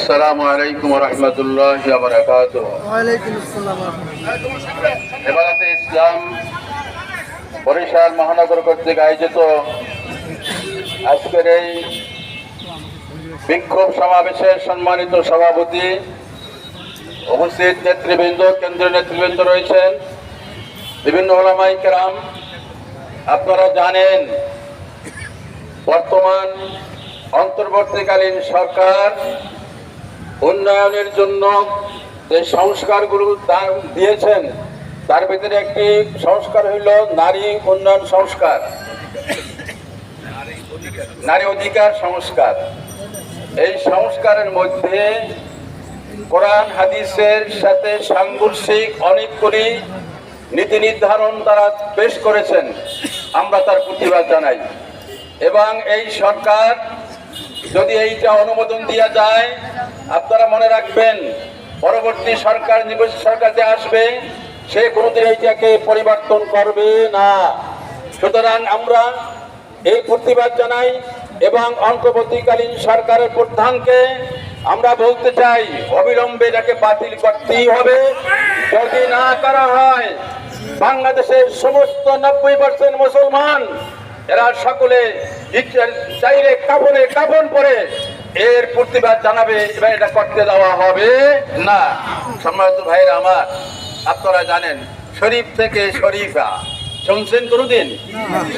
আসসালামু আলাইকুম রহমতুল্লাহ। হেফাজতে ইসলাম বরিশাল মহানগর কর্তৃক আয়োজিত আজকের এই বিক্ষোভ সমাবেশের সম্মানিত সভাপতি উপস্থিত নেতৃবৃন্দ কেন্দ্রীয় নেতৃবৃন্দ রয়েছেন বিভিন্ন ওলামাই কেরাম আপনারা জানেন বর্তমান অন্তর্বর্তীকালীন সরকার উন্নয়নের জন্য যে সংস্কারগুলো দিয়েছেন, তার ভিতরে একটি সংস্কার হইল নারী উন্নয়ন সংস্কার। নারী অধিকার সংস্কার। এই সংস্কারের মধ্যে কোরআন হাদিসের সাথে সাংঘর্ষিক, অনেকগুলি নীতি নির্ধারণ তারা পেশ করেছেন। আমরা তার প্রতিবাদ জানাই। এবং এই সরকার যদি এইটা অনুমোদন দেওয়া যায়, আপনারা মনে রাখবেন, পরবর্তী সরকার সরকার যে আসবে, সে কোনোদিন এইটাকে পরিবর্তন করবে না। সুতরাং আমরা এই প্রতিবাদ জানাই এবং অন্তর্বর্তীকালীন সরকারের প্রধানকে আমরা বলতে চাই, অবিলম্বে এটাকে বাতিল করতেই হবে। যদি না করা হয়, বাংলাদেশের সমস্ত নব্বই পার্সেন্ট মুসলমান, এরা সকলে চাইলে পরে এর প্রতিবাদ জানাবে, এবার এটা করতে দেওয়া হবে না। সম্মানিত ভাইরা আমার, আপনারা জানেন, শরীফ থেকে শরীফা। শুনছেন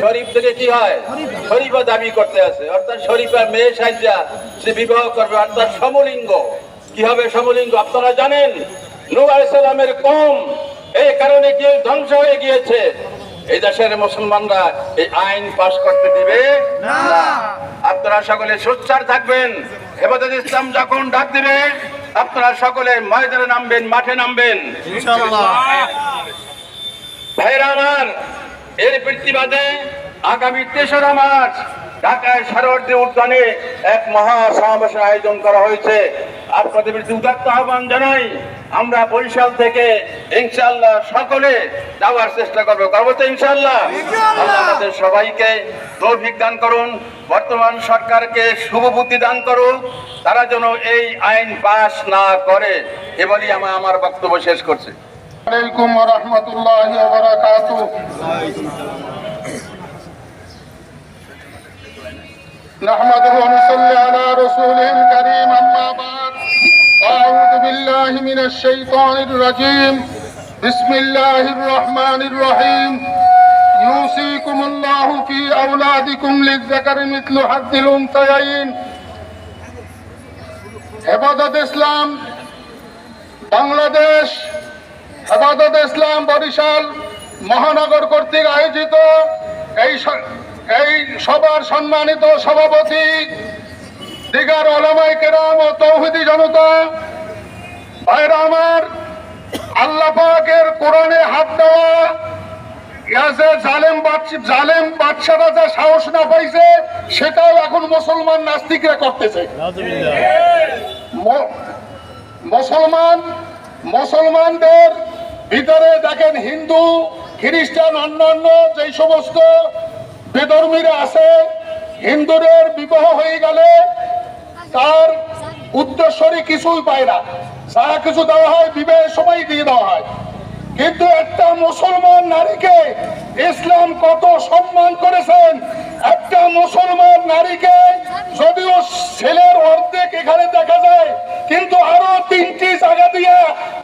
শরীফ থেকে কি হয়? শরীফা দাবি করতে আছে অর্থাৎ শরীফা মেয়ে সাজ্জা, সে বিবাহ করবে অর্থাৎ সমলিঙ্গ। কি হবে সমলিঙ্গ? আপনারা জানেন? নূহ আলাইহিস সালামের কম। এই কারণে কি ধ্বংস হয়ে গিয়েছে? এই দেশের মুসলমানরা এই আইন পাশ করতে দিবে? না। আপনারা সকলে সোচ্চার থাকবেন। হেফাজত ইসলাম যখন ডাক দিবে আপনারা সকলে ময়দানে নামবেন মাঠে নামবেন। ভাইরা আমার এর প্রতিবাদে আগামী তেসরা মার্চ ঢাকায় সারবর্তী উদ্যানে এক মহা সমাবেশের আয়োজন করা হয়েছে। আপনাদের উদাত্ত আহ্বান জানাই আমরা বরিশাল থেকে ইনশাল্লাহ সকলে যাওয়ার চেষ্টা করব। করব তো ইনশাল্লাহ আমাদের সবাইকে তৌফিক দান করুন বর্তমান সরকারকে শুভ বুদ্ধি দান করুন তারা যেন এই আইন পাশ না করে। এবারই আমার আমার বক্তব্য শেষ করছে। আলাইকুম রহমতুল্লাহ نحمده ونصلي على رسوله الكريم أما بعد أعوذ بالله من الشيطان الرجيم بسم الله الرحمن الرحيم يوصيكم الله في أولادكم للذكر مثل حظ الأنثيين হেফাজত ইসলাম বাংলাদেশ হেফাজত ইসলাম বরিশাল মহানগর কর্তৃক আয়োজিত এই স- এই সবার সম্মানিত সভাপতি, দিগার ওলামাই কেরাম ও তৌহিদি জনতা, ভাইরা আমার, আল্লাহ পাকের কোরআনে হাত দেওয়া জালেম জালেম সেটাও এখন মুসলমান নাস্তিকরা মুসলমান, মুসলমানদের ভিতরে দেখেন হিন্দু, খ্রিস্টান, অন্যান্য যে সমস্ত বেধর্মীরা আছে হিন্দুদের বিবাহ হয়ে গেলে তার উদ্দেশ্যরই কিছুই পায় না। যা কিছু দেওয়া হয়, বিবাহের সময় দিয়ে দেওয়া হয়। কিন্তু একটা মুসলমান নারীকে ইসলাম কত সম্মান করেছেন, একটা মুসলমান নারীকে যদিও ছেলের অর্ধেক এখানে দেখা যায়, কিন্তু আরও তিনটি জায়গা দিয়ে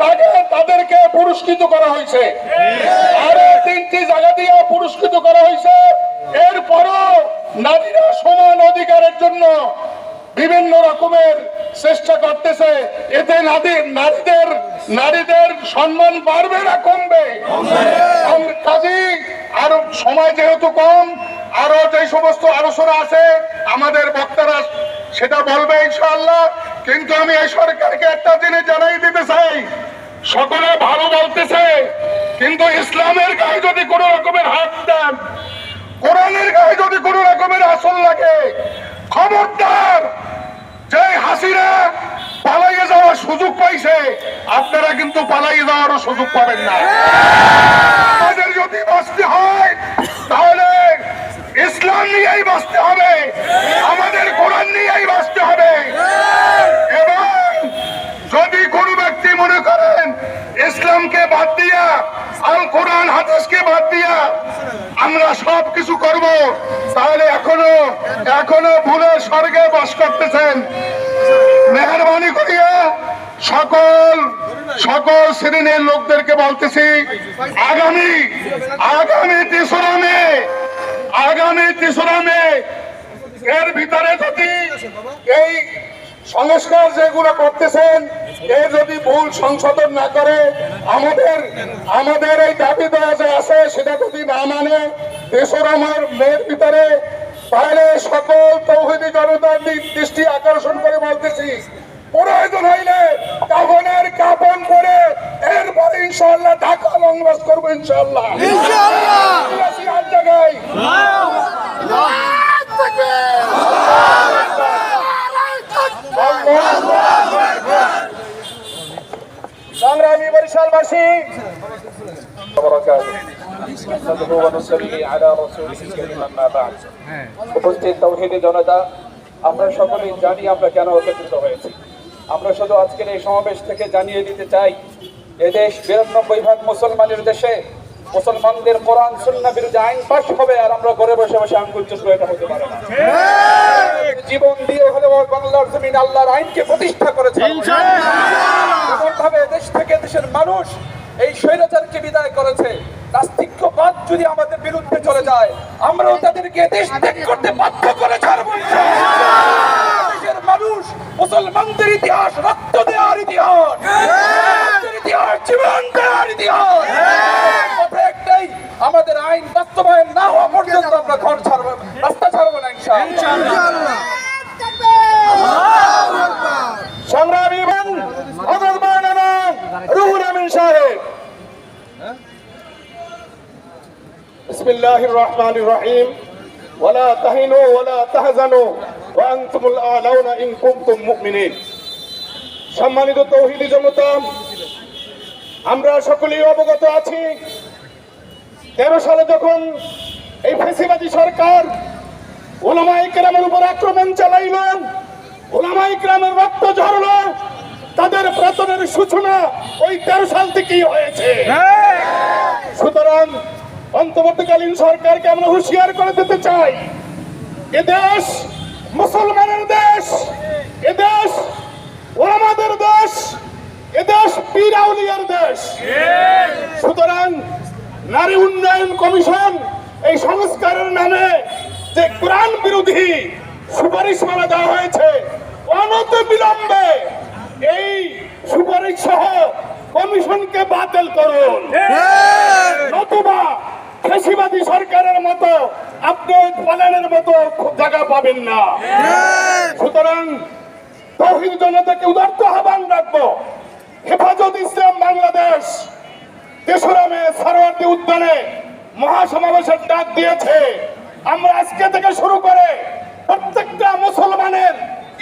তাকে তাদেরকে পুরস্কৃত করা হয়েছে। আরও তিনটি জায়গা দিয়ে পুরস্কৃত করা হয়েছে। নারীরা সমান অধিকারের জন্য বিভিন্ন রকমের চেষ্টা করতেছে। এতে নারীদের নারীদের সম্মান বাড়বে না, কমবে। কাজী, আরও সময় যেহেতু কম, আরও যে সমস্ত আলোচনা আছে, আমাদের বক্তারা সেটা বলবে ইনশাআল্লাহ। কিন্তু আমি এই সরকারকে একটা জিনিস জানাই দিতে চাই। সকলে ভালো বলতেছে, কিন্তু ইসলামের গায়ে যদি কোনো রকমের হাত দেন, কোরআনের গায়ে যদি রকমের আসল লাগে। খবরদার যে হাসিরা পালাইয়ে যাওয়ার সুযোগ পাইছে, আপনারা কিন্তু পালাইয়ে যাওয়ারও সুযোগ পাবেন না। আমাদের যদি বাঁচতে হয়, তাহলে ইসলাম নিয়েই বাঁচতে হবে, আমাদের কোরআন নিয়েই বাঁচতে হবে। ইসলামকে বাদ দিয়া, আল কোরআন হাদিসকে বাদ দিয়া আমরা সব কিছু করব। তাহলে এখনও এখনও ভুলে স্বর্গে বাস করতেছেন। মেহরবানি করিয়া সকল সকল শ্রেণির লোকদেরকে বলতেছি, আগামী আগামী তেসরা মে, আগামী তেসরা মে, এর ভিতরে যদি এই সংস্কার যেগুলো করতেছেন এ যদি ভুল সংশোধন না করে, আমাদের আমাদের এই দাবি দেওয়া যে আছে, সেটা যদি না মানে দেশের মেয়ের ভিতরে তাহলে সকল তৌহিদি জনতার দৃষ্টি আকর্ষণ করে বলতেছি, প্রয়োজন হইলে কাফনের কাপন করে এরপরে ইনশাল্লাহ ঢাকা লংবাস করব ইনশাল্লাহ জায়গায় সংগ্রামী আমরা সকলেই জানি আমরা কেন একত্রিত হয়েছি। আমরা শুধু আজকের এই সমাবেশ থেকে জানিয়ে দিতে চাই এদেশ বিরানব্বই ভাগ মুসলমানের দেশে মুসলমানদের কোরআন সুন্না বিরুদ্ধে আইন পাশ হবে আর আমরা ঘরে বসে বসে আঙ্গুল চুটবো এটা হতে পারে না। জীবন দিয়ে হলেও বাংলার জমিন আল্লাহর আইনকে প্রতিষ্ঠা করেছে। মানুষ এই স্বৈরাচারকে বিদায় করেছে। নাস্তিক্যবাদ যদি আমাদের বিরুদ্ধে চলে যায় আমরাও তাদেরকে দেশ ত্যাগ করতে বাধ্য করে ছাড়বো দেশের মানুষ মুসলমানদের ইতিহাস রক্ত দেওয়ার ইতিহাস ইতিহাস জীবন দেওয়ার ইতিহাস। কথা একটাই আমাদের আইন বাস্তবায়ন না হওয়া পর্যন্ত আমরা ঘর ছাড়বো রাস্তা ছাড়বো না ইনশাআল্লাহ। সংগ্রামী এবং রুহুল আমিন সাহেব بسم الله الرحمن الرحيم ولا تهنوا ولا تحزنوا وانتم الاعلون ان كنتم مؤمنين সম্মানিত তৌহিদি জনতা আমরা সকলেই অবগত আছি তেরো সালে যখন এই ফেসিবাদী সরকার ওলামাই কেরামের উপর আক্রমণ চালাইল ওলামাই গ্রামের রক্ত ঝরলো তাদের প্রেতনের সূচনা ওই তেরো সাল থেকেই হয়েছে। সুতরাং অন্তর্বর্তীকালীন সরকারকে আমরা হুঁশিয়ার করে দিতে চাই। এদেশ মুসলমানের দেশ এদেশ দেশ ওলামাদের দেশ এদেশ পিরাউলিয়ার দেশ। সুতরাং নারী উন্নয়ন কমিশন এই সংস্কারের নামে যে কোরআন বিরোধী সুপারিশমালা দেওয়া হয়েছে অনত বিলম্বে এই সুপারিশ সহ কমিশনকে বাতিল করুন। নতুবা ফেসিবাদী সরকারের মতো আপনি পালানের মতো জায়গা পাবেন না। সুতরাং তহিদ জনতাকে উদার্ত আহ্বান রাখব। হেফাজত ইসলাম বাংলাদেশ তেসরামে সারোয়ার্দী উদ্যানে মহাসমাবেশের ডাক দিয়েছে। আমরা আজকে থেকে শুরু করে প্রত্যেকটা মুসলমানের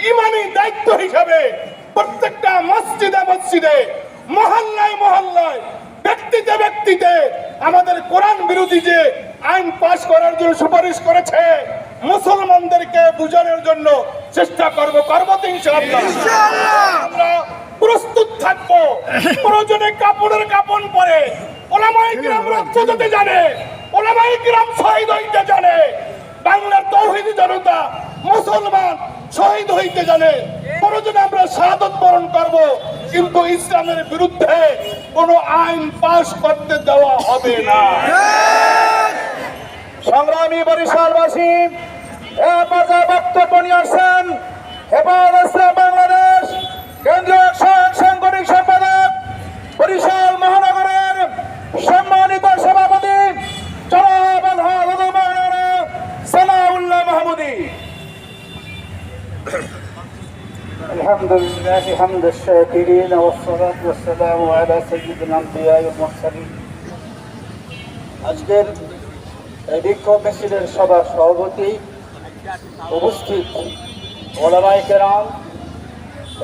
ইমানি দায়িত্ব হিসাবে প্রত্যেকটা মসজিদে মসজিদে মহল্লায় মহল্লায় ব্যক্তিতে ব্যক্তিতে আমাদের কোরআন বিরোধী যে আইন পাশ করার জন্য সুপারিশ করেছে মুসলমানদেরকে বুঝানোর জন্য চেষ্টা করব করব আমরা প্রস্তুত থাকব। প্রয়োজনে কাপড়ের কাপড় পরে ওলামাই গ্রাম রক্ত দিতে জানে ওলামাই গ্রাম শহীদ হইতে জানে বাংলার তৌহিদি জনতা মুসলমান শহীদ হইতে জানে। প্রয়োজনে আমরা শাহাদত বরণ করব, কিন্তু ইসলামের বিরুদ্ধে কোনো আইন পাশ করতে দেওয়া হবে না। সংগ্রামী বরিশালবাসী বক্তব্য নিয়ে আসছেন বাংলাদেশ কেন্দ্রীয় সাংগঠনিক সম্পাদক বরিশাল মহানগরের সম্মানিত সভাপতি জনাব আলহাজ মাওলানা সালাউল্লাহ মাহমুদী الحمد لله حمد الشاكرين والصلاة والسلام على سيد الأنبياء والمرسلين আজকের এই বিক্ষোভ মিছিলের সভার সভাপতি উপস্থিত ওলামাই কেরাম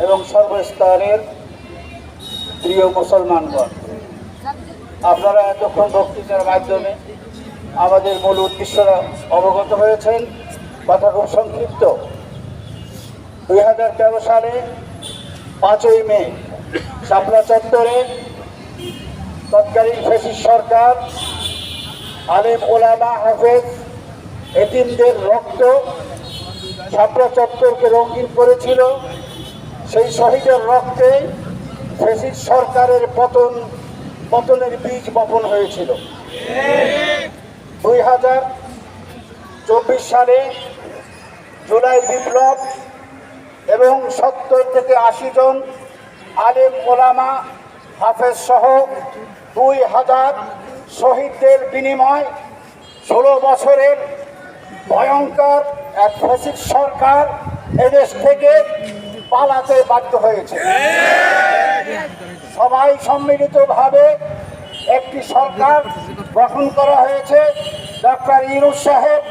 এবং সর্বস্তরের প্রিয় মুসলমানগণ আপনারা এতক্ষণ বক্তৃতার মাধ্যমে আমাদের মূল উদ্দেশ্যরা অবগত হয়েছেন কথা খুব সংক্ষিপ্ত দুই হাজার তেরো সালে পাঁচই মে শাপলা চত্বরে তৎকালীন ফেসিস সরকার আলিম ওলামা হাফেজ এতিমদের রক্ত ছাত্রা চত্বরকে রঙিন করেছিল। সেই শহীদের রক্তে ফেসিস সরকারের পতন, পতনের বীজ বপন হয়েছিল। দুই হাজার চব্বিশ সালে জুলাই বিপ্লব এবং সত্তর থেকে আশি জন আলেম ওলামা হাফেজ সহ দুই হাজার শহীদদের বিনিময় ষোলো বছরের ভয়ঙ্কর এক ফ্যাসিস্ট সরকার এদেশ থেকে পালাতে বাধ্য হয়েছে। সবাই সম্মিলিতভাবে একটি সরকার গঠন করা হয়েছে। ডক্টর ইনুস সাহেব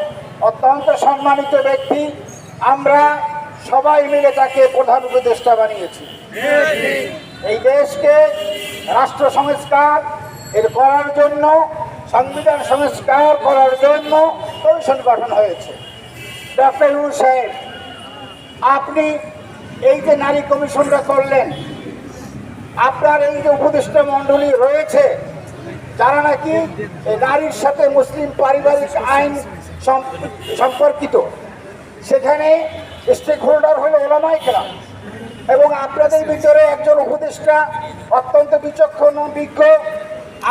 অত্যন্ত সম্মানিত ব্যক্তি। আমরা সবাই মিলে তাকে প্রধান উপদেষ্টা বানিয়েছি। এই দেশকে রাষ্ট্র সংস্কার এর করার জন্য, সংবিধান সংস্কার করার জন্য কমিশন গঠন হয়েছে। ডক্টর ইনুস সাহেব, আপনি এই যে নারী কমিশনটা করলেন, আপনার এই যে উপদেষ্টা মণ্ডলী রয়েছে, যারা নাকি নারীর সাথে মুসলিম পারিবারিক আইন সম- সম্পর্কিত, সেখানে স্টেক হোল্ডার হলো ওলামাই কেরাম এবং আপনাদের ভিতরে একজন উপদেষ্টা অত্যন্ত বিচক্ষণ বিজ্ঞ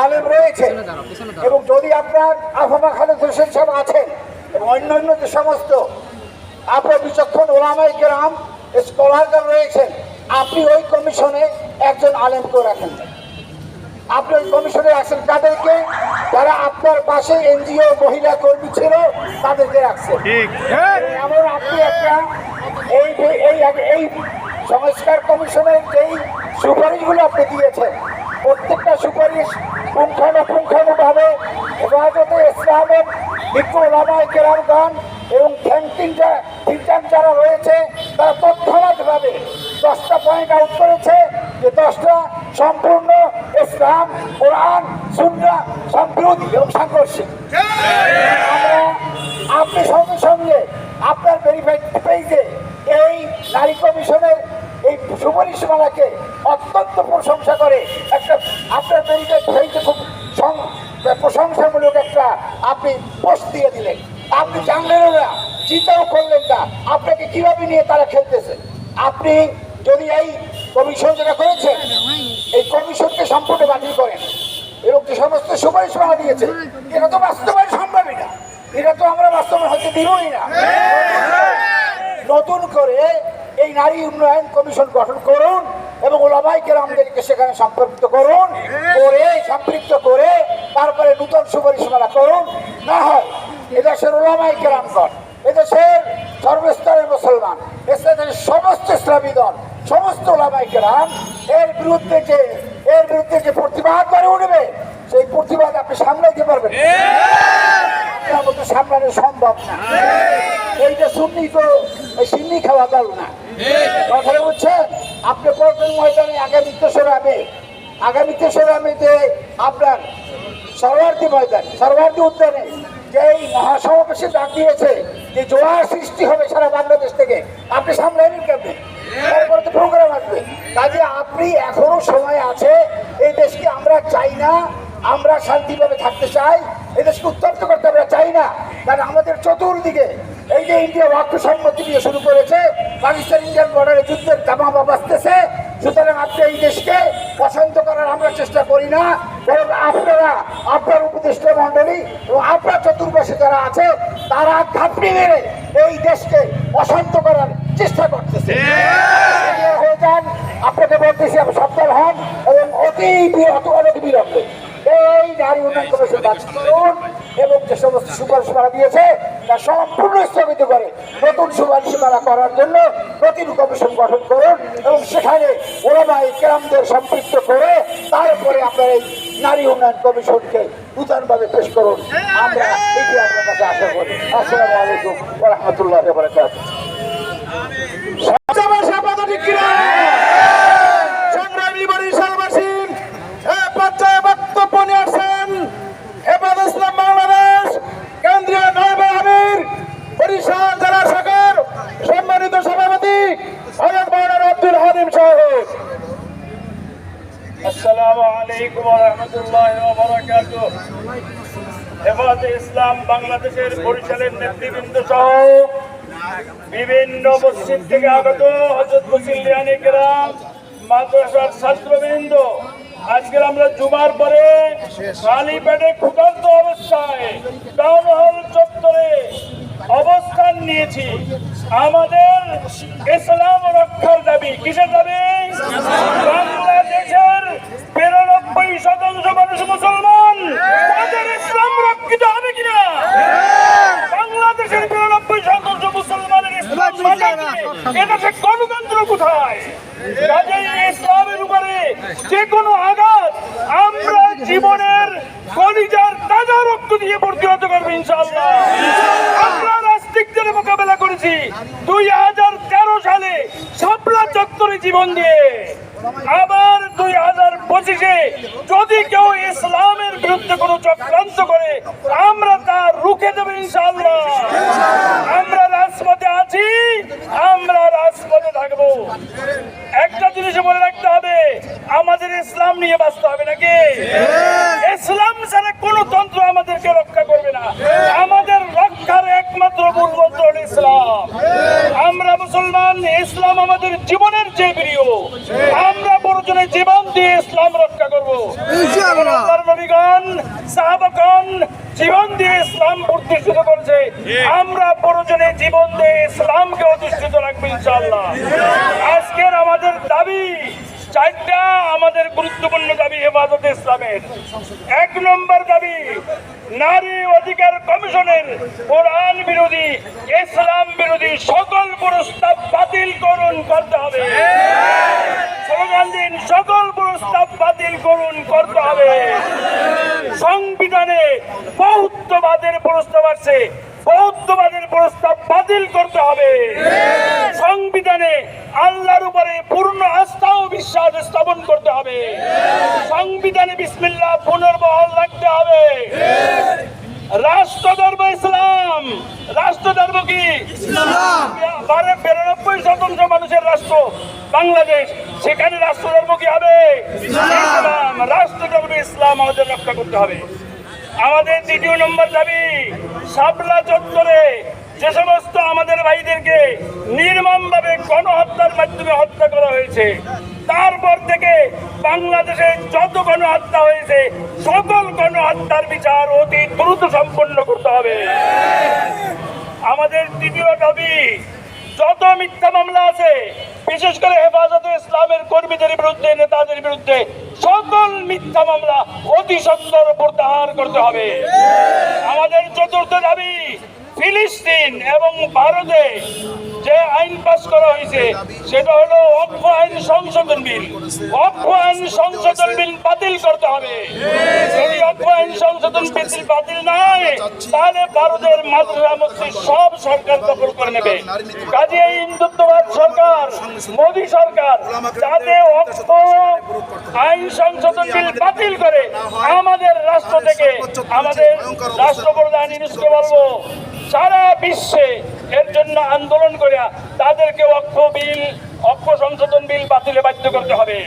আলেম রয়েছে। এবং যদি আপনার আফামা খালেদ হোসেন সাহেব আছেন এবং অন্যান্য যে সমস্ত আপনার বিচক্ষণ ওলামাই কেরাম স্কলাররা রয়েছেন আপনি ওই কমিশনে একজন আলেমকে রাখেন। আপনি ওই কমিশনে রাখছেন কাদেরকে যারা আপনার পাশে এনজিও মহিলা কর্মী ছিল তাদেরকে রাখছেন। এমন আপনি একটা এই এই এই সংস্কার কমিশনের যেই সুপারিশগুলো আপনি দিয়েছেন প্রত্যেকটা সুপারিশ পুঙ্খানুপুঙ্খানুভাবে হেফাজতে ইসলামের বিজ্ঞ ওলামায় কেরামগণ এবং ক্যান্টিনটা টিচার যারা রয়েছে তারা তৎক্ষণাৎভাবে দশটা পয়েন্ট আউট করেছে যে দশটা সম্পূর্ণ ইসলাম, কোরআন সুন্না সম্প্রতি এবং সাংঘর্ষিক। আপনি সঙ্গে সঙ্গে আপনার ভেরিফাইড পেজে এই নারী কমিশনের এই সুপারিশমালাকে অত্যন্ত প্রশংসা করে একটা আপনার ভেরিফাইড খুব প্রশংসামূলক একটা আপনি পোস্ট দিয়ে দিলেন। আপনি জানলেনও না, চিন্তাও করলেন না। আপনাকে কীভাবে নিয়ে তারা খেলতেছে? আপনি যদি এই কমিশন যেটা করেছেন এই কমিশনকে সম্পূর্ণ বাতিল করেন। এবং যে সমস্ত সুপারিশ মালা দিয়েছে, এটা তো বাস্তবায়ন সম্ভবই না এটা তো আমরা বাস্তবায়ন হতে দিবই না। নতুন করে এই নারী উন্নয়ন কমিশন গঠন করুন এবং ওলামাই কেরামদেরকে সেখানে সম্পর্কিত করুন, করে, সম্পৃক্ত করে, তারপরে নূতন সুপারিশমালা করুন। না হয় এদেশের ওলামাই কেরামগণ, এদেশের সর্বস্তরের মুসলমান, এদেশের সমস্ত ইসলামী দল সমস্ত ওলামাই কেরাম এর বিরুদ্ধে যে এর বিরুদ্ধে যে প্রতিবাদ করে উঠবে সেই প্রতিবাদ আপনি সামলাইতে পারবেন আপনার মতো সামলানো সম্ভব না। এইটা শুননি তো সিন্নি খাওয়া দল না। কথাটা বুঝছেন? আপনি পল্টন ময়দানে আগামী তেসরা মে আগামী তেসরা মেতে আপনার সরওয়ার্দী ময়দান সরওয়ার্দী উদ্যানে যে এই মহাসমাবেশে ডাক দিয়েছে যে জোয়ার সৃষ্টি হবে সারা বাংলাদেশ থেকে আপনি সামলাইবেন কেমনি? তারপরে তো প্রোগ্রাম আসবে। কাজে আপনি এখনও সময় আছে, এই দেশকে আমরা চাই না, আমরা শান্তিভাবে থাকতে চাই, এই দেশকে উত্তপ্ত করতে আমরা চাই না। কারণ আমাদের চতুর্দিকে এই যে ইন্ডিয়া ওয়াক্য সম্মতি শুরু করেছে, পাকিস্তান ইন্ডিয়ান বর্ডারে যুদ্ধের দামামা বাঁচতেছে সুতরাং আপনি এই দেশকে পছন্দ করার আমরা চেষ্টা করি না। বরং আপনারা আপনার উপদেষ্টা মণ্ডলী ও আপনার চতুর্পাশে যারা আছে তারা ঘাপটি মেরে এই দেশকে অশান্ত করার চেষ্টা করতেছে। হয়ে যান। আপনাকে বলতেছি আপনি সফল হন এবং অতি অত অনেক বিলম্বে। এই নারী উন্নয়ন কমিশন এবং যে সমস্ত সুপারিশ মারা দিয়েছে, তা সম্পূর্ণ স্থগিত করে নতুন সুপারিশ মারা করার জন্য নতুন কমিশন গঠন করুন এবং সেখানে ওলামাই কেরামদের সম্পৃক্ত করে তারপরে আপনার এই নারী উন্নয়ন কমিশনকে নূতনভাবে পেশ করুন। আমরা এটি আপনার কাছে আশা করি। আসসালামু আলাইকুম রহমতুল্লাহ সংগ্রামী বরিশালবাসী এ পর্যায়ে বক্তব্য নিয়ে আসেন হেফাজ ইসলাম বাংলাদেশ কেন্দ্রীয় নায়বে আমির বরিশাল জেলা শাখার সম্মানিত সভাপতি হজরত মৌলানা আব্দুল হালিম সাহেব আসসালামু আলাইকুম ওয়া রাহমাতুল্লাহি বারাকাতুহু। ইসলাম বাংলাদেশের বরিশালের নেতৃবৃন্দ সহ বিভিন্ন মসজিদ থেকে আগত হজরত মুসিল্লিয়ানি গ্রাম মাদ্রাসার ছাত্রবৃন্দ। আজকে আমরা জুমার পরে খালি পেটে ক্ষুধার্ত অবস্থায় টাউন হল চত্বরে অবস্থান নিয়েছি। আমাদের ইসলাম রক্ষার দাবি। কিসের দাবি? বাংলাদেশের বিরানব্বই শতাংশ মানুষ মুসলমান। তাদের ইসলাম রক্ষিত হবে কিনা? বাংলাদেশের বিরানব্বই শতাংশ মুসলমানের ইসলাম। এটা সে গণতন্ত্র কোথায়? কাজেই ইসলামের উপরে যে কোনো আঘাত আমরা জীবনের কলিজার তাজা রক্ত দিয়ে প্রতিহত করব ইনশাআল্লাহ। আমরা মোকাবেলা করেছি। দুই হাজার তেরো সালে শাপলা চত্বরে জীবন দিয়ে। আবার দুই হাজার পঁচিশে যদি কেউ ইসলামের বিরুদ্ধে কোনো চক্রান্ত করে, আমরা তা রুখে দেবো ইনশাআল্লাহ। আমরা রাজপথে আছি, আমরা রাজপথে থাকব। একটা জিনিস মনে রাখতে হবে, আমাদের ইসলাম নিয়ে বাঁচতে হবে নাকি? ইসলাম ছাড়া কোন তন্ত্র আমাদেরকে রক্ষা করবে না। একমাত্র হলো ইসলাম? আমরা মুসলমান ইসলাম আমাদের জীবনের চেয়ে প্রিয়। আমরা প্রয়োজনে জীবন দিয়ে ইসলাম রক্ষা করব। নবীগণ সাহাবাগণ জীবন দিয়ে ইসলাম প্রতিষ্ঠিত করেছে। আমরা প্রয়োজনে জীবন দিয়ে ইসলামকে অধিষ্ঠিত রাখব ইনশাআল্লাহ। আজকের আমাদের দাবি চারটা আমাদের গুরুত্বপূর্ণ দাবি হেফাজতে ইসলামের। এক নম্বর দাবি নারী কমিশনের কোরআন বিরোধী, ইসলাম বিরোধী সকল প্রস্তাব বাতিল করুন করতে হবে। দিন, সকল প্রস্তাব বাতিল করুন করতে হবে। সংবিধানে বৌদ্ধবাদের প্রস্তাব আছে, বৌদ্ধবাদের প্রস্তাব বাতিল করতে হবে। সংবিধানে আল্লাহর উপরে পূর্ণ আস্থা ও বিশ্বাস স্থাপন করতে হবে। সংবিধানে বিসমিল্লাহ পুনর্বহাল রাখতে হবে। রাষ্ট্রধর্ম ইসলাম। রাষ্ট্রধর্ম কি? বারে বিরানব্বই শতাংশ মানুষের রাষ্ট্র বাংলাদেশ। সেখানে রাষ্ট্রধর্ম কি হবে? ইসলাম। রাষ্ট্রধর্ম ইসলাম আমাদের রক্ষা করতে হবে। আমাদের দ্বিতীয় নম্বর দাবি শাপলা চত্বরে যে সমস্ত আমাদের ভাইদেরকে নির্মমভাবে গণহত্যার মাধ্যমে হত্যা করা হয়েছে তারপর থেকে বাংলাদেশে যত গণহত্যা হয়েছে, সকল গণহত্যার বিচার অতি দ্রুত সম্পন্ন করতে হবে। আমাদের তৃতীয় দাবি, যত মিথ্যা মামলা আছে, বিশেষ করে হেফাজতে ইসলামের কর্মীদের বিরুদ্ধে, নেতাদের বিরুদ্ধে, সকল মিথ্যা মামলা অতি সত্তর প্রত্যাহার করতে হবে। আমাদের চতুর্থ দাবি ফিলিস্তিন এবং ভারতে যে আইন পাস করা হয়েছে, সেটা হলো অক্ষ আইন সংশোধন বিল। অক্ষ আইন সংশোধন বিল বাতিল করতে হবে। যদি অক্ষ আইন সংশোধন বিল বাতিল না হয় তাহলে ভারতের মাদ্রাসা মসজিদ সব সরকার দখল করে নেবে। কাজে এই হিন্দুত্ববাদ সরকার, মোদী সরকার, যাতে অক্ষ আইন সংশোধন বিল বাতিল করে, আমাদের রাষ্ট্র থেকে, আমাদের রাষ্ট্রপ্রধান ইউনুসকে বলব সারা বিশ্বে এর জন্য আন্দোলন করে তাদেরকে অক্ষ বিল অক্ষ সংশোধন বিল বাতিলে বাধ্য করতে হবে।